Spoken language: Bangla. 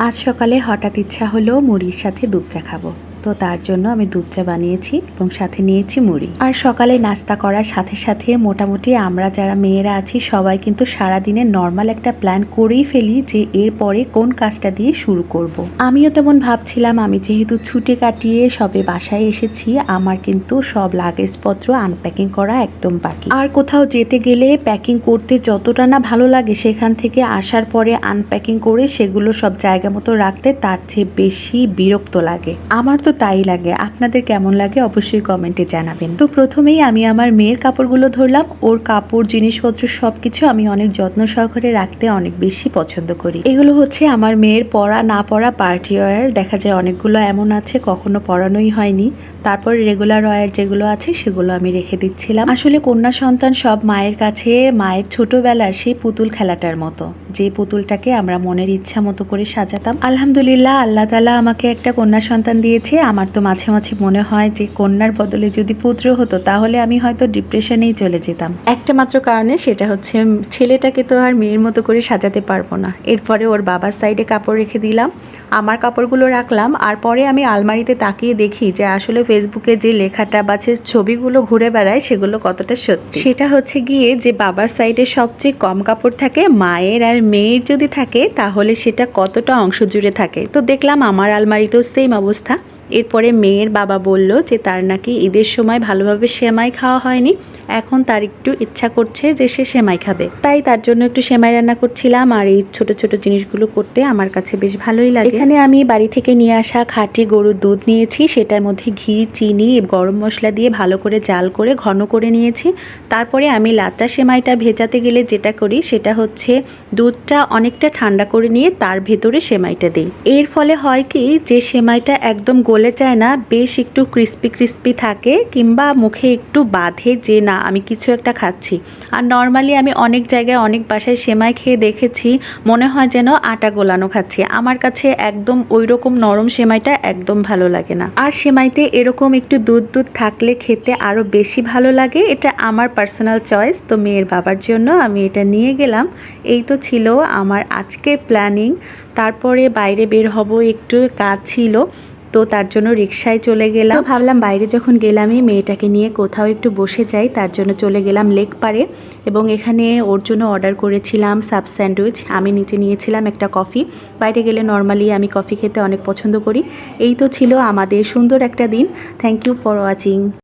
আজ সকালে হঠাৎ ইচ্ছা হলো মুড়ির সাথে দুধ চা খাব। তো তার জন্য আমি দুধ চা বানিয়েছি এবং সাথে নিয়েছি মুড়ি। আর সকালে নাস্তা করার সাথে সাথে মোটামুটি আমরা যারা মেয়েরা আছি, সবাই কিন্তু সারাদিনের নর্মাল একটা প্ল্যান করেই ফেলি যে এরপরে কোন কাজটা দিয়ে শুরু করব। আমিও তেমন ভাবছিলাম, আমি যেহেতু ছুটি কাটিয়ে সবে বাসায় এসেছি, আমার কিন্তু সব লাগেজপত্র আনপ্যাকিং করা একদম বাকি। আর কোথাও যেতে গেলে প্যাকিং করতে যতটা না ভালো লাগে সেখান থেকে আসার পরে আনপ্যাকিং করে সেগুলো সব জায়গা মতো রাখতে তার চেয়ে বেশি বিরক্ত লাগে। আমার তো তাই লাগে। আপনাদের কেমন লাগে অবশ্যই কমেন্টে জানাবেন। তো প্রথমেই আমি আমার মেয়ের কাপড়গুলো ধরলাম। ওর কাপড়, জিনিসপত্র সব কিছু আমি অনেক যত্ন সহকারে রাখতে অনেক বেশি পছন্দ করি। এগুলো হচ্ছে আমার মেয়ের পরা না পরা পার্টি ওয়ার দেখা যায় অনেকগুলো এমন আছে, কখনো পরানোই হয়নি। তারপর রেগুলার ওয়ার যেগুলো আছে, সেগুলো আমি রেখে দিচ্ছিলাম। আসলে কন্যা সন্তান সব মায়ের কাছে, মায়ের ছোটবেলার সেই পুতুল খেলাটার মতো। যে পুতুলটাকে আমরা মনের ইচ্ছা মতো করে সাজাতাম। আলহামদুলিল্লাহ, আল্লাহ তালা আমাকে একটা কন্যা সন্তান দিয়েছে। আমার তো মাঝে মাঝে মনে হয় যে কন্যার বদলে যদি পুত্র হতো, তাহলে আমি হয়তো ডিপ্রেশনেই চলে যেতাম। একটা মাত্র কারণে সেটা হচ্ছে ছেলেটাকে তো আর মেয়ের মতো করে সাজাতে পারব না। এরপরে ওর বাবার সাইডে কাপড় রেখে দিলাম, আমার কাপড়গুলো রাখলাম, আর পরে আমি আলমারিতে তাকিয়ে দেখি যে আসলে ফেসবুকে যে লেখাটা বা যে ছবিগুলো ঘুরে বেড়ায়, সেগুলো কতটা সত্যি। সেটা হচ্ছে গিয়ে যে বাবার সাইডে সবচেয়ে কম কাপড় থাকে, মায়ের আর মেয়ের যদি থাকে, তাহলে সেটা কতটা অংশ জুড়ে থাকে। তো দেখলাম আমার আলমারিতেও সেম অবস্থা। এরপরে মেয়ের বাবা বলল যে তার নাকি ঈদের সময় ভালোভাবে সেমাই খাওয়া হয়নি। এখন তার একটু ইচ্ছা করছে যে সে সেমাই খাবে। তাই তার জন্য একটু সেমাই রান্না করছিলাম আর এই ছোট ছোট জিনিসগুলো করতে আমার কাছে বেশ ভালোই লাগে। এখানে আমি বাড়ি থেকে নিয়ে আসা খাঁটি গরুর দুধ নিয়েছি। সেটার মধ্যে ঘি, চিনি, গরম মশলা দিয়ে ভালো করে জাল করে ঘন করে নিয়েছি। তারপরে আমি লাচ্চা সেমাইটা ভেজাতে গেলে যেটা করি সেটা হচ্ছে দুধটা অনেকটা ঠান্ডা করে নিয়ে তার ভেতরে সেমাইটা দিই। এর ফলে হয় কি যে সেমাইটা একদম গলে যায় না, বেশ একটু ক্রিস্পি ক্রিস্পি থাকে কিংবা মুখে একটু বাঁধে যে না, আমি কিছু একটা খাচ্ছি। আর নর্মালি আমি অনেক জায়গায়, অনেক বাসায় সেমাই খেয়ে দেখেছি, মনে হয় যেন আটা গোলানো খাচ্ছি। আমার কাছে একদম ওই রকম নরম সেমাইটা একদম ভালো লাগে না। আর সেমাইতে এরকম একটু দুধ দুধ থাকলে খেতে আরও বেশি ভালো লাগে, এটা আমার পার্সোনাল চয়েস তো মেয়ের বাবার জন্য আমি এটা নিয়ে গেলাম। এই তো ছিল আমার আজকের প্ল্যানিং তারপরে বাইরে বের হব, একটু কাজ ছিল। তো তার জন্য রিক্সায় চলে গেলাম। ভাবলাম বাইরে যখন গেলামই, মেয়েটাকে নিয়ে কোথাও একটু বসে যাই, তার জন্য চলে গেলাম লেক পারে এবং এখানে ওর জন্য অর্ডার করেছিলাম সাব স্যান্ডউইচ। আমি নিচে নিয়েছিলাম একটা কফি। বাইরে গেলে নর্মালি আমি কফি খেতে অনেক পছন্দ করি। এই তো ছিল আমাদের সুন্দর একটা দিন। Thank you for watching